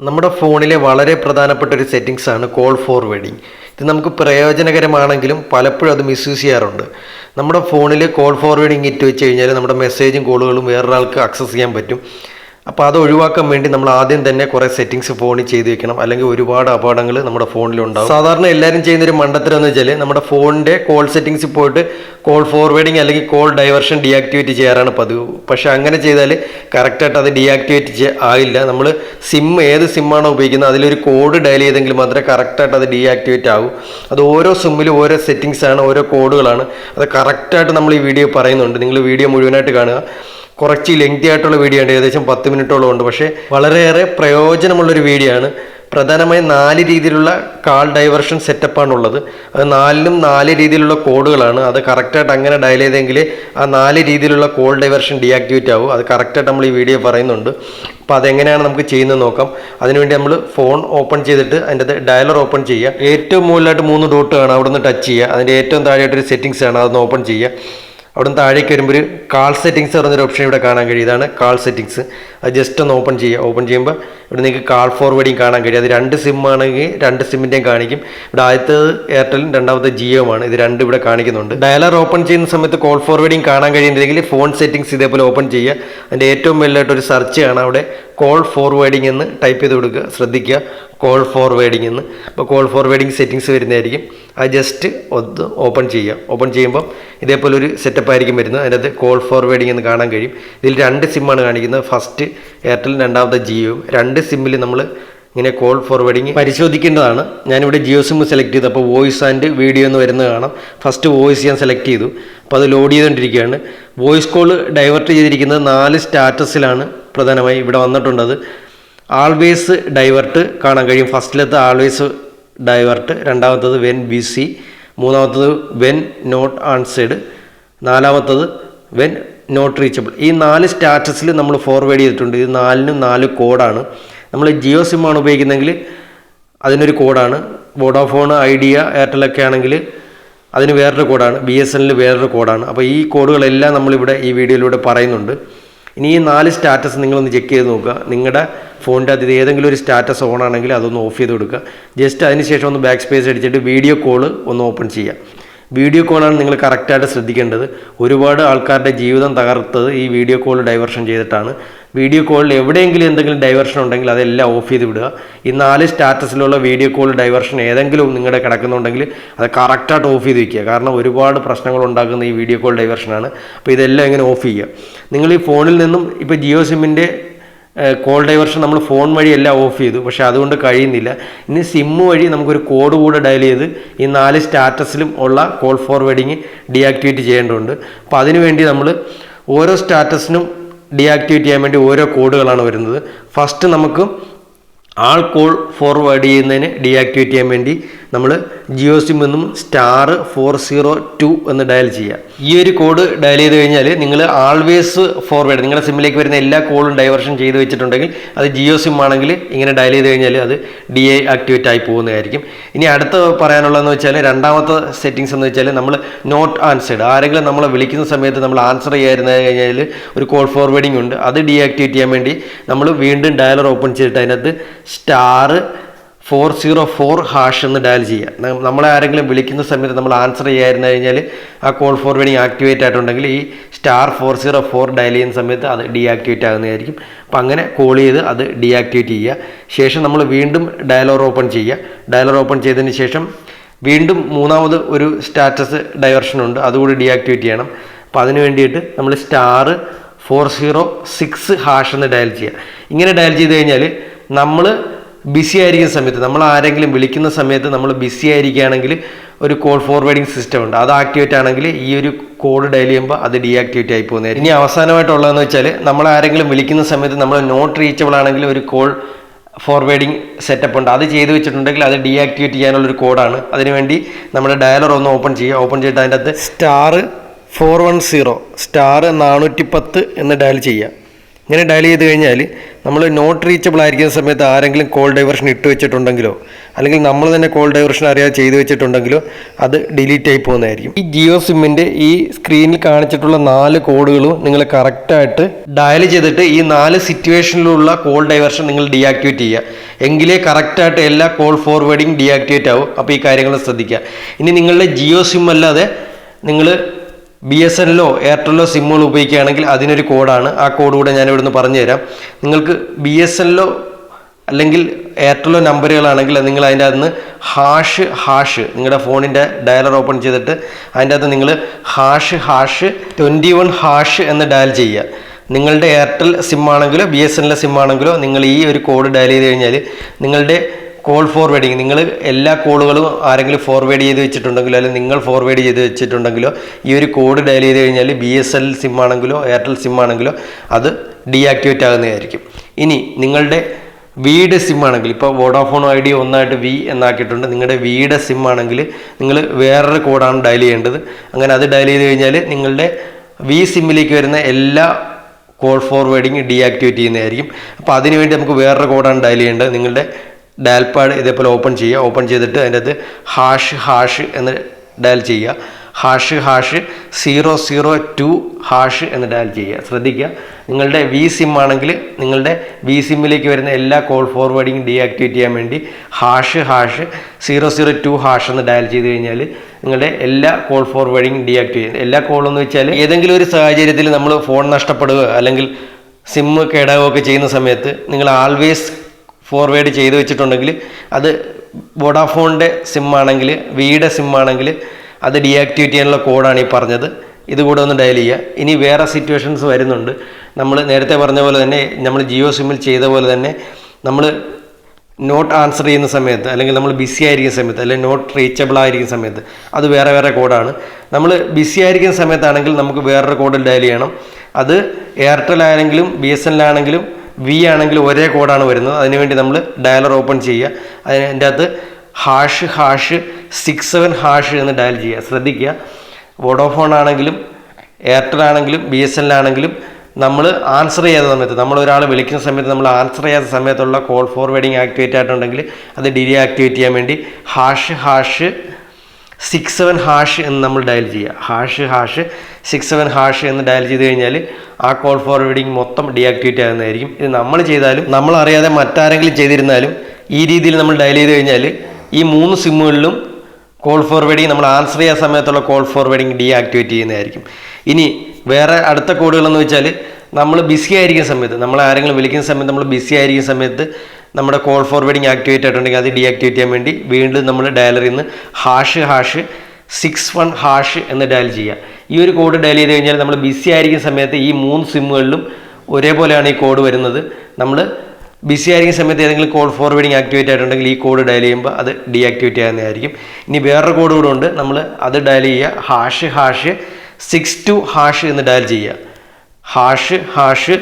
നമ്മുടെ ഫോണിലെ വളരെ പ്രധാനപ്പെട്ട ഒരു സെറ്റിങ്സ് ആണ് കോൾ ഫോർവേഡിങ് ഇത് നമുക്ക് പ്രയോജനകരമാണെങ്കിലും പലപ്പോഴും അത് മിസ്യൂസ് ചെയ്യാറുണ്ട്. നമ്മുടെ ഫോണിൽ കോൾ ഫോർവേഡിങ് ഇറ്റ് വെച്ച് കഴിഞ്ഞാൽ നമ്മുടെ മെസ്സേജും കോളുകളും വേറൊരാൾക്ക് ആക്സസ് ചെയ്യാൻ പറ്റും. അപ്പോൾ അത് ഒഴിവാക്കാൻ വേണ്ടി നമ്മൾ ആദ്യം തന്നെ കുറേ സെറ്റിങ്സ് ഫോണിൽ ചെയ്ത് വെക്കണം. അല്ലെങ്കിൽ ഒരുപാട് അപകടങ്ങൾ നമ്മുടെ ഫോണിലുണ്ടാവും സാധാരണ എല്ലാവരും ചെയ്യുന്ന ഒരു മണ്ടത്തരം എന്ന് വെച്ചാൽ നമ്മുടെ ഫോണിന്റെ കോൾ സെറ്റിങ്സ് പോയിട്ട് കോൾ ഫോർവേഡിങ് അല്ലെങ്കിൽ കോൾ ഡൈവേർഷൻ ഡീആക്ടിവേറ്റ് ചെയ്യാറാണ് പതിവ്. പക്ഷേ അങ്ങനെ ചെയ്താൽ കറക്റ്റായിട്ട് അത് ഡീആക്ടിവേറ്റ് ആയില്ല. നമ്മൾ സിം ഏത് സിമ്മാണോ ഉപയോഗിക്കുന്നത് അതിലൊരു കോഡ് ഡയൽ ചെയ്തെങ്കിൽ മാത്രമേ കറക്റ്റായിട്ട് അത് ഡീആക്ടിവേറ്റ് ആകൂ അത് ഓരോ സിമ്മിലും ഓരോ സെറ്റിങ്സ് ആണ് ഓരോ കോഡുകളാണ് അത് കറക്റ്റായിട്ട് നമ്മൾ ഈ വീഡിയോ പറയുന്നുണ്ട്. നിങ്ങൾ വീഡിയോ മുഴുവനായിട്ട് കാണുക. കുറച്ച് ലെങ്തി ആയിട്ടുള്ള വീഡിയോ ഉണ്ട് ഏകദേശം പത്ത് മിനിറ്റോളം ഉണ്ട്. പക്ഷേ വളരെയേറെ പ്രയോജനമുള്ളൊരു വീഡിയോ ആണ്. പ്രധാനമായും നാല് രീതിയിലുള്ള കാൾ ഡൈവേർഷൻ സെറ്റപ്പാണുള്ളത് അത് നാലിനും നാല് രീതിയിലുള്ള കോഡുകളാണ്. അത് കറക്റ്റായിട്ട് അങ്ങനെ ഡയൽ ചെയ്തെങ്കിൽ ആ നാല് രീതിയിലുള്ള കോൾ ഡൈവർഷൻ ഡീആക്ടിവേറ്റ് ആവും. അത് കറക്റ്റായിട്ട് നമ്മൾ ഈ വീഡിയോ പറയുന്നുണ്ട്. അപ്പോൾ അതെങ്ങനെയാണ് നമുക്ക് ചെയ്യുന്നത് നോക്കാം. അതിനുവേണ്ടി നമ്മൾ ഫോൺ ഓപ്പൺ ചെയ്തിട്ട് അതിന്റെ ഡയലർ ഓപ്പൺ ചെയ്യുക. ഏറ്റവും മുകളിലായിട്ട് മൂന്ന് ഡോട്ട് കാണാം അവിടെ നിന്ന് ടച്ച് ചെയ്യുക. അതിന്റെ ഏറ്റവും താഴെയായിട്ടൊരു സെറ്റിങ്സ് ആണ് അതൊന്ന് ഓപ്പൺ ചെയ്യുക. അവിടെ നിന്ന് താഴേക്ക് വരുമ്പോൾ ഒരു കാൾ സെറ്റിങ്സ് പറഞ്ഞൊരു ഓപ്ഷൻ ഇവിടെ കാണാൻ കഴിയും. ഇതാണ് കാൾ സെറ്റിങ്സ് അത് ജസ്റ്റ് ഒന്ന് ഓപ്പൺ ചെയ്യുക ഓപ്പൺ ചെയ്യുമ്പോൾ ഇവിടെ നിങ്ങൾക്ക് കാൾ ഫോർവേഡിങ് കാണാൻ കഴിയും. അത് രണ്ട് സിം രണ്ട് സിമ്മിന്റെയും കാണിക്കും. ഇവിടെ ആദ്യത്തേത് എയർടെലും രണ്ടാമത്തെ ജിയോമാണ് ഇത് രണ്ടും ഇവിടെ കാണിക്കുന്നുണ്ട്. ഡയലർ ഓപ്പൺ ചെയ്യുന്ന സമയത്ത് കോൾ ഫോർവേഡിങ് കാണാൻ കഴിയുന്നില്ലെങ്കിൽ ഫോൺ സെറ്റിങ്സ് ഇതേപോലെ ഓപ്പൺ ചെയ്യുക. അതിന്റെ ഏറ്റവും വലിയായിട്ട് ഒരു സെർച്ച് ആണ് അവിടെ. കോൾ ഫോർവേഡിംഗ് എന്ന് ടൈപ്പ് ചെയ്ത് കൊടുക്കുക. ശ്രദ്ധിക്കുക. കോൾ ഫോർവേഡിംഗ് എന്ന്. അപ്പോൾ കോൾ ഫോർവേഡിംഗ് സെറ്റിങ്സ് വരുന്നതായിരിക്കും. അത് ജസ്റ്റ് ഒന്ന് ഓപ്പൺ ചെയ്യുക. ഓപ്പൺ ചെയ്യുമ്പോൾ ഇതേപോലെ ഒരു സെറ്റപ്പ് ആയിരിക്കും വരുന്നത്. അതിനകത്ത് കോൾ ഫോർവേഡിംഗ് എന്ന് കാണാൻ കഴിയും. ഇതിൽ രണ്ട് സിമ്മാണ് കാണിക്കുന്നത്. ഫസ്റ്റ് എയർടെൽ രണ്ടാമത്തെ ജിയോ രണ്ട് സിമ്മിൽ നമ്മൾ ഇങ്ങനെ കോൾ ഫോർവേഡിങ് പരിശോധിക്കേണ്ടതാണ്. ഞാനിവിടെ ജിയോ സിം സെലക്ട് ചെയ്തു. അപ്പോൾ വോയിസ് ആൻഡ് വീഡിയോ എന്ന് വരുന്നത് കാണാം. ഫസ്റ്റ് വോയിസ് ഞാൻ സെലക്ട് ചെയ്തു. അപ്പോൾ അത് ലോഡ് ചെയ്തുകൊണ്ടിരിക്കുകയാണ് വോയിസ് കോൾ ഡൈവേർട്ട് ചെയ്തിരിക്കുന്നത് നാല് സ്റ്റാറ്റസിലാണ് പ്രധാനമായി ഇവിടെ വന്നിട്ടുണ്ടത് ആൾവേസ് ഡൈവേർട്ട് കാണാൻ കഴിയും. ഫസ്റ്റിലത്തെ ആൾവേസ് ഡൈവേർട്ട് രണ്ടാമത്തത് വെൻ ബിസി മൂന്നാമത്തത് വെൻ നോട്ട് ആൺസേഡ് നാലാമത്തത് വെൻ നോട്ട് റീച്ചബിൾ ഈ നാല് സ്റ്റാറ്റസിൽ നമ്മൾ ഫോർവേഡ് ചെയ്തിട്ടുണ്ട്. ഇത് നാലിനും നാല് കോഡാണ് നമ്മൾ ജിയോ സിമ്മാണ് ഉപയോഗിക്കുന്നതെങ്കിൽ അതിനൊരു കോഡാണ് വോഡാഫോൺ ഐഡിയ എയർടെലൊക്കെ ആണെങ്കിൽ അതിന് വേറൊരു കോഡാണ് ബി എസ് എന്നിൽ വേറൊരു കോഡാണ് അപ്പോൾ ഈ കോഡുകളെല്ലാം നമ്മളിവിടെ ഈ വീഡിയോയിലൂടെ പറയുന്നുണ്ട്. ഇനി ഈ നാല് സ്റ്റാറ്റസ് നിങ്ങളൊന്ന് ചെക്ക് ചെയ്ത് നോക്കുക. നിങ്ങളുടെ ഫോണിന്റെ അത് ഏതെങ്കിലും ഒരു സ്റ്റാറ്റസ് ഓൺ ആണെങ്കിൽ അതൊന്ന് ഓഫ് ചെയ്ത് കൊടുക്കുക. ജസ്റ്റ് അതിന് ശേഷം ഒന്ന് ബാക്ക് സ്പേസ് അടിച്ചിട്ട് വീഡിയോ കോൾ ഒന്ന് ഓപ്പൺ ചെയ്യുക. വീഡിയോ കോളാണ് നിങ്ങൾ കറക്റ്റായിട്ട് ശ്രദ്ധിക്കേണ്ടത്. ഒരുപാട് ആൾക്കാരുടെ ജീവിതം തകർത്തത് ഈ വീഡിയോ കോൾ ഡൈവർഷൻ ചെയ്തിട്ടാണ്. വീഡിയോ കോളിൽ എവിടെയെങ്കിലും എന്തെങ്കിലും ഡൈവർഷൻ ഉണ്ടെങ്കിൽ അതെല്ലാം ഓഫ് ചെയ്ത് വിടുക. ഈ നാല് സ്റ്റാറ്റസിലുള്ള വീഡിയോ കോൾ ഡൈവർഷൻ ഏതെങ്കിലും നിങ്ങളുടെ കിടക്കുന്നുണ്ടെങ്കിൽ അത് കറക്റ്റായിട്ട് ഓഫ് ചെയ്ത് വയ്ക്കുക കാരണം ഒരുപാട് പ്രശ്നങ്ങൾ ഉണ്ടാക്കുന്ന ഈ വീഡിയോ കോൾ ഡൈവർഷനാണ് അപ്പോൾ ഇതെല്ലാം ഇങ്ങനെ ഓഫ് ചെയ്യുക. നിങ്ങൾ ഈ ഫോണിൽ നിന്നും ഇപ്പോൾ ജിയോ സിമ്മിന്റെ കോൾ ഡൈവേർഷൻ നമ്മൾ ഫോൺ വഴി എല്ലാം ഓഫ് ചെയ്തു. പക്ഷേ അതുകൊണ്ട് കഴിയുന്നില്ല. ഇനി സിം വഴി നമുക്കൊരു കോഡ് കൂടെ ഡയൽ ചെയ്ത് ഈ നാല് സ്റ്റാറ്റസിലും ഉള്ള കോൾ ഫോർവേഡിങ് ഡീആക്ടിവേറ്റ് ചെയ്യേണ്ടതുണ്ട്. അപ്പോൾ അതിനുവേണ്ടി നമ്മൾ ഓരോ സ്റ്റാറ്റസിനും ഡീആക്ടിവേറ്റ് ചെയ്യാൻ വേണ്ടി ഓരോ കോഡുകളാണ് വരുന്നത്. ഫസ്റ്റ് നമുക്ക് ആൾ കോൾ ഫോർവേഡ് ചെയ്യുന്നതിന് ഡീആക്ടിവേറ്റ് ചെയ്യാൻ വേണ്ടി നമ്മൾ ജിയോ സിം എന്നും സ്റ്റാർ ഫോർ സീറോ ടു എന്ന് ഡയൽ ചെയ്യുക ഈ ഒരു കോഡ് ഡയൽ ചെയ്ത് കഴിഞ്ഞാൽ നിങ്ങൾ ആൾവേസ് ഫോർവേഡ് നിങ്ങളുടെ സിമ്മിലേക്ക് വരുന്ന എല്ലാ കോളും ഡൈവർഷൻ ചെയ്ത് വെച്ചിട്ടുണ്ടെങ്കിൽ അത് ജിയോ സിം ആണെങ്കിൽ ഇങ്ങനെ ഡയൽ ചെയ്ത് കഴിഞ്ഞാൽ അത് ഡി എ ആക്ടിവേറ്റ് ആയി പോകുന്നതായിരിക്കും. ഇനി അടുത്ത പറയാനുള്ളതെന്ന് വെച്ചാൽ രണ്ടാമത്തെ സെറ്റിങ്സ് എന്ന് വെച്ചാൽ നമ്മൾ നോട്ട് ആൻസേഡ് ആരെങ്കിലും നമ്മളെ വിളിക്കുന്ന സമയത്ത് നമ്മൾ ആൻസർ ചെയ്യാതിരുന്ന കഴിഞ്ഞാൽ ഒരു കോൾ ഫോർവേഡിംഗ് ഉണ്ട്. അത് ഡീആക്ടിവേറ്റ് ചെയ്യാൻ വേണ്ടി നമ്മൾ വീണ്ടും ഡയലർ ഓപ്പൺ ചെയ്തിട്ട് അതിനകത്ത് star four zero four hash എന്ന് ഡയൽ ചെയ്യുക. നമ്മളെ ആരെങ്കിലും വിളിക്കുന്ന സമയത്ത് നമ്മൾ ആൻസർ ചെയ്യാതിരുന്നു കഴിഞ്ഞാൽ ആ കോൾ ഫോർവേഡിങ് ആക്ടിവേറ്റ് ആയിട്ടുണ്ടെങ്കിൽ ഈ star four zero four dial ചെയ്യുന്ന സമയത്ത് അത് ഡീആക്ടിവേറ്റ് ആകുന്നതായിരിക്കും. അപ്പോൾ അങ്ങനെ കോൾ ചെയ്ത് അത് ഡീആക്ടിവേറ്റ് ചെയ്യുക. ശേഷം നമ്മൾ വീണ്ടും ഡയലർ ഓപ്പൺ ചെയ്യുക. ഡയലർ ഓപ്പൺ ചെയ്തതിന് ശേഷം വീണ്ടും മൂന്നാമത് ഒരു സ്റ്റാറ്റസ് ഡൈവർഷൻ ഉണ്ട്. അതുകൂടി ഡീആക്ടിവേറ്റ് ചെയ്യണം. അപ്പോൾ അതിന് വേണ്ടിയിട്ട് നമ്മൾ star four zero six hash എന്ന് ഡയൽ ചെയ്യുക. ഇങ്ങനെ ഡയൽ ചെയ്ത് കഴിഞ്ഞാൽ നമ്മൾ ബിസി ആയിരിക്കുന്ന സമയത്ത് നമ്മൾ ആരെങ്കിലും വിളിക്കുന്ന സമയത്ത് നമ്മൾ ബിസി ആയിരിക്കുകയാണെങ്കിൽ ഒരു കോൾ ഫോർവേഡിംഗ് സിസ്റ്റം ഉണ്ട്. അത് ആക്ടിവേറ്റ് ആണെങ്കിൽ ഈ ഒരു കോഡ് ഡയൽ ചെയ്യുമ്പോൾ അത് ഡീആക്ടിവേറ്റ് ആയി പോകുന്നതായിരിക്കും. ഇനി അവസാനമായിട്ടുള്ളതെന്ന് വെച്ചാൽ നമ്മൾ ആരെങ്കിലും വിളിക്കുന്ന സമയത്ത് നമ്മൾ നോട്ട് റീച്ചബിൾ ആണെങ്കിൽ ഒരു കോൾ ഫോർവേഡിംഗ് സെറ്റപ്പ് ഉണ്ട്. അത് ചെയ്ത് വെച്ചിട്ടുണ്ടെങ്കിൽ അത് ഡീആക്ടിവേറ്റ് ചെയ്യാനുള്ള ഒരു കോഡാണ് അതിനുവേണ്ടി നമ്മുടെ ഡയലർ ഒന്ന് ഓപ്പൺ ചെയ്യുക. ഓപ്പൺ ചെയ്തിട്ട് അതിന്റെ അകത്ത് star four one zero star നാനൂറ്റി പത്ത് എന്ന് ഡയൽ ചെയ്യുക. ഇങ്ങനെ ഡയൽ ചെയ്ത് കഴിഞ്ഞാൽ നമ്മൾ നോട്ട് റീച്ചബിൾ ആയിരിക്കുന്ന സമയത്ത് ആരെങ്കിലും കോൾ ഡൈവേർഷൻ ഇട്ട് വെച്ചിട്ടുണ്ടെങ്കിലോ അല്ലെങ്കിൽ നമ്മൾ തന്നെ കോൾ ഡൈവേർഷൻ അറിയാതെ ചെയ്തു വെച്ചിട്ടുണ്ടെങ്കിലോ അത് ഡിലീറ്റ് ആയി പോകുന്നതായിരിക്കും. ഈ ജിയോ സിമ്മിന്റെ ഈ സ്ക്രീനിൽ കാണിച്ചിട്ടുള്ള നാല് കോഡുകളും നിങ്ങൾ കറക്റ്റായിട്ട് ഡയൽ ചെയ്തിട്ട് ഈ നാല് സിറ്റുവേഷനിലുള്ള കോൾ ഡൈവേർഷൻ നിങ്ങൾ ഡീആക്ടിവേറ്റ് ചെയ്യുക. എങ്കിലേ കറക്റ്റായിട്ട് എല്ലാ കോൾ ഫോർവേഡിങ് ഡീആക്ടിവേറ്റ് ആവും. അപ്പോൾ ഈ കാര്യങ്ങൾ ശ്രദ്ധിക്കുക. ഇനി നിങ്ങളുടെ ജിയോ സിം അല്ലാതെ നിങ്ങൾ ബി എസ് എല്ലോ എയർടെല്ലോ സിമ്മുകൾ ഉപയോഗിക്കുകയാണെങ്കിൽ അതിനൊരു കോഡാണ്. ആ കോഡ് കൂടെ ഞാൻ ഇവിടുന്ന് പറഞ്ഞു തരാം നിങ്ങൾക്ക് ബി എസ് എല്ലോ അല്ലെങ്കിൽ എയർടെല്ലോ നമ്പറുകളാണെങ്കിൽ നിങ്ങൾ അതിന്റെ അകത്ത് ഹാഷ് ഹാഷ് നിങ്ങളുടെ ഫോണിന്റെ ഡയലർ ഓപ്പൺ ചെയ്തിട്ട് അതിന്റെ അകത്ത് നിങ്ങൾ hash hash twenty one hash എന്ന് ഡയൽ ചെയ്യുക. നിങ്ങളുടെ എയർടെൽ സിം ആണെങ്കിലോ ബി എസ് എൻ സിം ആണെങ്കിലോ നിങ്ങൾ ഈ ഒരു കോഡ് ഡയൽ ചെയ്ത് കഴിഞ്ഞാൽ നിങ്ങളുടെ കോൾ ഫോർവേഡിങ് നിങ്ങൾ എല്ലാ കോളുകളും ആരെങ്കിലും ഫോർവേഡ് ചെയ്ത് വെച്ചിട്ടുണ്ടെങ്കിലോ അല്ലെങ്കിൽ നിങ്ങൾ ഫോർവേഡ് ചെയ്ത് വെച്ചിട്ടുണ്ടെങ്കിലോ ഈ ഒരു കോഡ് ഡയൽ ചെയ്ത് കഴിഞ്ഞാൽ ബി എസ് എൽ സിം ആണെങ്കിലോ എയർടെൽ സിം ആണെങ്കിലോ അത് ഡീആക്ടിവേറ്റ് ആകുന്നതായിരിക്കും. ഇനി നിങ്ങളുടെ വീട് സിം ആണെങ്കിൽ ഇപ്പോൾ വോഡാഫോൺ ഐ ഡി ഒന്നായിട്ട് വി എന്നാക്കിയിട്ടുണ്ട്. നിങ്ങളുടെ വീട് സിം ആണെങ്കിൽ നിങ്ങൾ വേറൊരു കോഡാണ് ഡയൽ ചെയ്യേണ്ടത്. അങ്ങനെ അത് ഡയൽ ചെയ്ത് കഴിഞ്ഞാൽ നിങ്ങളുടെ വി സിമ്മിലേക്ക് വരുന്ന എല്ലാ കോൾ ഫോർവേഡിങ് ഡീആക്ടിവേറ്റ് ചെയ്യുന്നതായിരിക്കും. അപ്പോൾ അതിനുവേണ്ടി നമുക്ക് വേറൊരു കോഡാണ് ഡയൽ ചെയ്യേണ്ടത്. നിങ്ങളുടെ ഡയൽ പാഡ് ഇതേപോലെ ഓപ്പൺ ചെയ്യുക. ഓപ്പൺ ചെയ്തിട്ട് അതിന്റെ അത് ഹാഷ് ഹാഷ് എന്ന് ഡയൽ ചെയ്യുക. Hash hash zero zero two hash എന്ന് ഡയൽ ചെയ്യുക. ശ്രദ്ധിക്കുക. നിങ്ങളുടെ വി സിം ആണെങ്കിൽ നിങ്ങളുടെ വി സിമ്മിലേക്ക് വരുന്ന എല്ലാ കോൾ ഫോർവേഡിങ് ഡീആക്ടിവേറ്റ് ചെയ്യാൻ വേണ്ടി hash hash zero zero two hash എന്ന് ഡയൽ ചെയ്ത് കഴിഞ്ഞാൽ നിങ്ങളുടെ എല്ലാ കോൾ ഫോർവേഡിങ് ഡീആക്ടിവേറ്റ് ചെയ്യുന്നത് എല്ലാ കോളും എന്ന് വെച്ചാൽ ഏതെങ്കിലും ഒരു സാഹചര്യത്തിൽ നമ്മൾ ഫോൺ നഷ്ടപ്പെടുക അല്ലെങ്കിൽ സിമ്മ് കേടാവുകയൊക്കെ ചെയ്യുന്ന സമയത്ത് നിങ്ങൾ ആൾവേസ് ഫോർവേഡ് ചെയ്ത് വെച്ചിട്ടുണ്ടെങ്കിൽ അത് വോഡാഫോണിന്റെ സിം ആണെങ്കിൽ വിയുടെ സിം ആണെങ്കിൽ അത് ഡീആക്ടിവേറ്റ് ചെയ്യാനുള്ള കോഡാണ് ഈ പറഞ്ഞത്. ഇതുകൂടെ ഒന്ന് ഡയൽ ചെയ്യുക. ഇനി വേറെ സിറ്റുവേഷൻസ് വരുന്നുണ്ട്. നമ്മൾ നേരത്തെ പറഞ്ഞ പോലെ തന്നെ നമ്മൾ ജിയോ സിമ്മിൽ ചെയ്ത പോലെ തന്നെ നമ്മൾ നോട്ട് ആൻസർ ചെയ്യുന്ന സമയത്ത് അല്ലെങ്കിൽ നമ്മൾ ബിസി ആയിരിക്കുന്ന സമയത്ത് അല്ലെങ്കിൽ നോട്ട് റീച്ചബിൾ ആയിരിക്കുന്ന സമയത്ത് അത് വേറെ വേറെ കോഡാണ് നമ്മൾ ബിസി ആയിരിക്കുന്ന സമയത്താണെങ്കിൽ നമുക്ക് വേറൊരു കോഡിൽ ഡയൽ ചെയ്യണം. അത് എയർടെൽ ആണെങ്കിലും ബി എസ് എൻ ആണെങ്കിലും വി ആണെങ്കിൽ ഒരേ കോഡാണ് വരുന്നത്. അതിനുവേണ്ടി നമ്മൾ ഡയലർ ഓപ്പൺ ചെയ്യുക. അതിന്റെ അകത്ത് hash hash six seven hash എന്ന് ഡയൽ ചെയ്യുക. ശ്രദ്ധിക്കുക. വോഡോഫോൺ ആണെങ്കിലും എയർടെൽ ആണെങ്കിലും ബി എസ് എൻ ആണെങ്കിലും നമ്മൾ ആൻസർ ചെയ്യാത്ത സമയത്ത് നമ്മൾ ഒരാൾ വിളിക്കുന്ന സമയത്ത് നമ്മൾ ആൻസർ ചെയ്യാത്ത സമയത്തുള്ള കോൾ ഫോർവേഡിങ് ആക്ടിവേറ്റ് ആയിട്ടുണ്ടെങ്കിൽ അത് ഡിലി ആക്ടിവേറ്റ് ചെയ്യാൻ വേണ്ടി hash hash six seven hash എന്ന് നമ്മൾ ഡയൽ ചെയ്യുക. Hash hash six seven hash എന്ന് ഡയൽ ചെയ്ത് കഴിഞ്ഞാൽ ആ കോൾ ഫോർവേഡിങ് മൊത്തം ഡീആക്ടിവേറ്റ് ആകുന്നതായിരിക്കും. ഇത് നമ്മൾ ചെയ്താലും നമ്മൾ അറിയാതെ മറ്റാരെങ്കിലും ചെയ്തിരുന്നാലും ഈ രീതിയിൽ നമ്മൾ ഡയൽ ചെയ്ത് കഴിഞ്ഞാൽ ഈ മൂന്ന് സിമ്മുകളിലും കോൾ ഫോർവേഡിങ് നമ്മൾ ആൻസർ ചെയ്യാൻ സമയത്തുള്ള കോൾ ഫോർവേഡിങ് ഡീആക്ടിവേറ്റ് ചെയ്യുന്നതായിരിക്കും. ഇനി വേറെ അടുത്ത കോഡുകളെന്ന് വെച്ചാൽ നമ്മൾ ബിസി ആയിരിക്കുന്ന സമയത്ത് നമ്മൾ ആരെങ്കിലും വിളിക്കുന്ന സമയത്ത് നമ്മൾ ബിസി ആയിരിക്കുന്ന സമയത്ത് നമ്മുടെ കോൾ ഫോർവേഡിങ് ആക്ടിവേറ്റ് ആയിട്ടുണ്ടെങ്കിൽ അത് ഡീആക്ടിവേറ്റ് ചെയ്യാൻ വേണ്ടി വീണ്ടും നമ്മൾ ഡയലറിൽ നിന്ന് hash hash six one hash എന്ന് ഡയൽ ചെയ്യുക. ഈ ഒരു കോഡ് ഡയൽ ചെയ്ത് കഴിഞ്ഞാൽ നമ്മൾ ബിസി ആയിരിക്കുന്ന സമയത്ത് ഈ മൂന്ന് സിമ്മുകളിലും ഒരേപോലെയാണ് ഈ കോഡ് വരുന്നത്. നമ്മൾ ബിസി ആയിരിക്കുന്ന സമയത്ത് ഏതെങ്കിലും കോൾ ഫോർവേഡിങ് ആക്ടിവേറ്റ് ആയിട്ടുണ്ടെങ്കിൽ ഈ കോഡ് ഡയൽ ചെയ്യുമ്പോൾ അത് ഡീആക്ടിവേറ്റ് ആകുന്നതായിരിക്കും ഇനി വേറൊരു കോഡ് കൂടെ ഉണ്ട്. നമ്മൾ അത് ഡയൽ ചെയ്യുക. Hash hash six two hash എന്ന് ഡയൽ ചെയ്യുക. Hash hash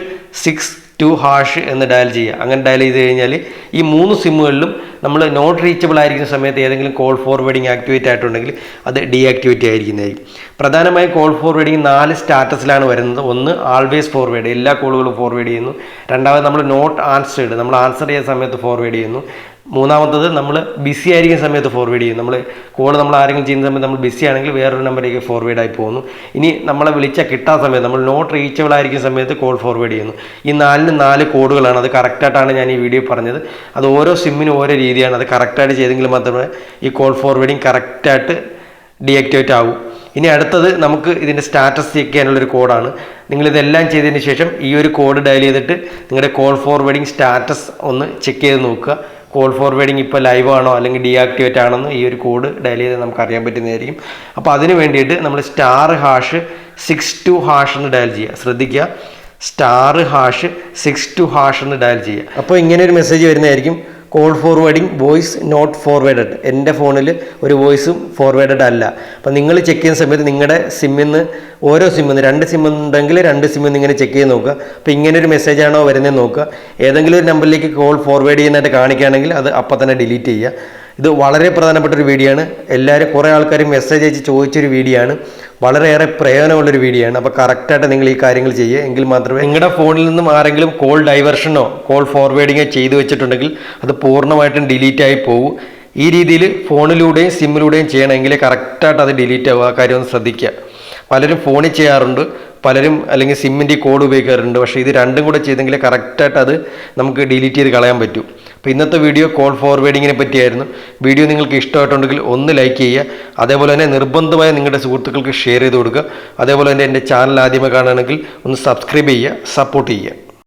six two hash എന്ന് ഡയൽ ചെയ്യുക. അങ്ങനെ ഡയൽ ചെയ്ത് കഴിഞ്ഞാൽ ഈ മൂന്ന് സിമ്മുകളിലും നമ്മൾ നോട്ട് റീച്ചബിൾ ആയിരിക്കുന്ന സമയത്ത് ഏതെങ്കിലും കോൾ ഫോർവേഡിംഗ് ആക്ടിവേറ്റ് ആയിട്ടുണ്ടെങ്കിൽ അത് ഡീആക്ടിവേറ്റ് ആയിരിക്കുന്നതായിരിക്കും. പ്രധാനമായും കോൾ ഫോർവേഡിംഗ് നാല് സ്റ്റാറ്റസിലാണ് വരുന്നത്. ഒന്ന് ആൾവേസ് ഫോർവേഡ് എല്ലാ കോളുകളും ഫോർവേഡ് ചെയ്യുന്നു. രണ്ടാമത് നമ്മൾ നോട്ട് ആൻസേർഡ് നമ്മൾ ആൻസർ ചെയ്യുന്ന സമയത്ത് ഫോർവേഡ് ചെയ്യുന്നു. മൂന്നാമത്തത് നമ്മൾ ബിസി ആയിരിക്കുന്ന സമയത്ത് ഫോർവേഡ് ചെയ്യും. നമ്മൾ കോൾ നമ്മൾ ആരെങ്കിലും ചെയ്യുന്ന സമയത്ത് നമ്മൾ ബിസി ആണെങ്കിൽ വേറൊരു നമ്പറിലേക്ക് ഫോർവേഡ് ആയി പോകുന്നു. ഇനി നമ്മളെ വിളിച്ചാൽ കിട്ടാത്ത സമയത്ത് നമ്മൾ നോട്ട് റീച്ചബിൾ ആയിരിക്കുന്ന സമയത്ത് കോൾ ഫോർവേഡ് ചെയ്യുന്നു. ഈ നാലിന് നാല് കോഡുകളാണ്. അത് കറക്റ്റായിട്ടാണ് ഞാൻ ഈ വീഡിയോ പറഞ്ഞത്. അത് ഓരോ സിമ്മിനും ഓരോ രീതിയാണ്. അത് കറക്റ്റായിട്ട് ചെയ്തെങ്കിൽ മാത്രമേ ഈ കോൾ ഫോർവേഡിങ് കറക്റ്റായിട്ട് ഡീആക്ടിവേറ്റ് ആകൂ ഇനി അടുത്തത് നമുക്ക് ഇതിന്റെ സ്റ്റാറ്റസ് ചെക്ക് ചെയ്യാനുള്ളൊരു കോഡാണ് നിങ്ങളിതെല്ലാം ചെയ്തതിന് ശേഷം ഈ ഒരു കോഡ് ഡയൽ ചെയ്തിട്ട് നിങ്ങളുടെ കോൾ ഫോർവേഡിങ് സ്റ്റാറ്റസ് ഒന്ന് ചെക്ക് ചെയ്ത് നോക്കുക. കോൾ ഫോർവേഡിംഗ് ഇപ്പോൾ ലൈവ് ആണോ അല്ലെങ്കിൽ ഡീആക്ടിവേറ്റ് ആണെന്ന് ഈ ഒരു കോഡ് ഡയൽ ചെയ്ത് നമുക്ക് അറിയാൻ പറ്റുന്നതായിരിക്കും. അപ്പോൾ അതിന് വേണ്ടിയിട്ട് നമ്മൾ star hash six two hash എന്ന് ഡയൽ ചെയ്യുക. ശ്രദ്ധിക്കുക. Star hash six two hash എന്ന് ഡയൽ ചെയ്യുക. അപ്പോൾ ഇങ്ങനെ ഒരു മെസ്സേജ് വരുന്നതായിരിക്കും. Call forwarding voice not forwarded എന്റെ ഫോണിൽ ഒരു വോയിസും ഫോർവേഡഡ് അല്ല. അപ്പം നിങ്ങൾ ചെക്ക് ചെയ്യുന്ന സമയത്ത് നിങ്ങളുടെ സിമ്മിൽ നിന്ന് ഓരോ സിമ്മിൽ നിന്ന് രണ്ട് സിം ഉണ്ടെങ്കിൽ രണ്ട് സിമ്മിൽ നിന്ന് ഇങ്ങനെ ചെക്ക് ചെയ്ത് നോക്കുക. അപ്പോൾ ഇങ്ങനെ ഒരു മെസ്സേജ് ആണോ വരുന്നത് നോക്കുക. ഏതെങ്കിലും ഒരു നമ്പറിലേക്ക് കോൾ ഫോർവേഡ് ചെയ്യുന്നതായിട്ട് കാണിക്കുകയാണെങ്കിൽ അത് അപ്പം തന്നെ ഡിലീറ്റ് ചെയ്യുക. ഇത് വളരെ പ്രധാനപ്പെട്ട ഒരു വീഡിയോ ആണ്. എല്ലാവരും കുറേ ആൾക്കാർ മെസ്സേജ് അയച്ച് ചോദിച്ചൊരു വീഡിയോ ആണ്. വളരെയേറെ പ്രയോജനമുള്ളൊരു വീഡിയോ ആണ് അപ്പോൾ കറക്റ്റായിട്ട് നിങ്ങൾ ഈ കാര്യങ്ങൾ ചെയ്യുക എങ്കിൽ മാത്രമേ നിങ്ങളുടെ ഫോണിൽ നിന്നും ആരെങ്കിലും കോൾ ഡൈവേർഷനോ കോൾ ഫോർവേഡിങ്ങോ ചെയ്തു വെച്ചിട്ടുണ്ടെങ്കിൽ അത് പൂർണമായിട്ടും ഡിലീറ്റ് ആയി പോകും ഈ രീതിയിൽ ഫോണിലൂടെയും സിമ്മിലൂടെയും ചെയ്യണമെങ്കിൽ കറക്റ്റായിട്ട് അത് ഡിലീറ്റ് ആവുക ആ കാര്യം ഒന്ന് ശ്രദ്ധിക്കുക. പലരും ഫോണിൽ ചെയ്യാറുണ്ട്. പലരും അല്ലെങ്കിൽ സിമ്മിന്റെ കോഡ് ഉപയോഗിക്കാറുണ്ട്. പക്ഷേ ഇത് രണ്ടും കൂടെ ചെയ്തെങ്കിൽ കറക്റ്റായിട്ട് അത് നമുക്ക് ഡിലീറ്റ് ചെയ്ത് കളയാൻ പറ്റും. അപ്പോൾ ഇന്നത്തെ വീഡിയോ കോൾ ഫോർവേഡിങ്ങിനെ പറ്റിയായിരുന്നു. വീഡിയോ നിങ്ങൾക്ക് ഇഷ്ടമായിട്ടുണ്ടെങ്കിൽ ഒന്ന് ലൈക്ക് ചെയ്യുക. അതേപോലെ തന്നെ നിർബന്ധമായി നിങ്ങളുടെ സുഹൃത്തുക്കൾക്ക് ഷെയർ ചെയ്ത് കൊടുക്കുക. അതേപോലെ തന്നെ എന്റെ ചാനൽ ആദ്യമേ കാണുകയാണെങ്കിൽ ഒന്ന് സബ്സ്ക്രൈബ് ചെയ്യുക സപ്പോർട്ട് ചെയ്യുക.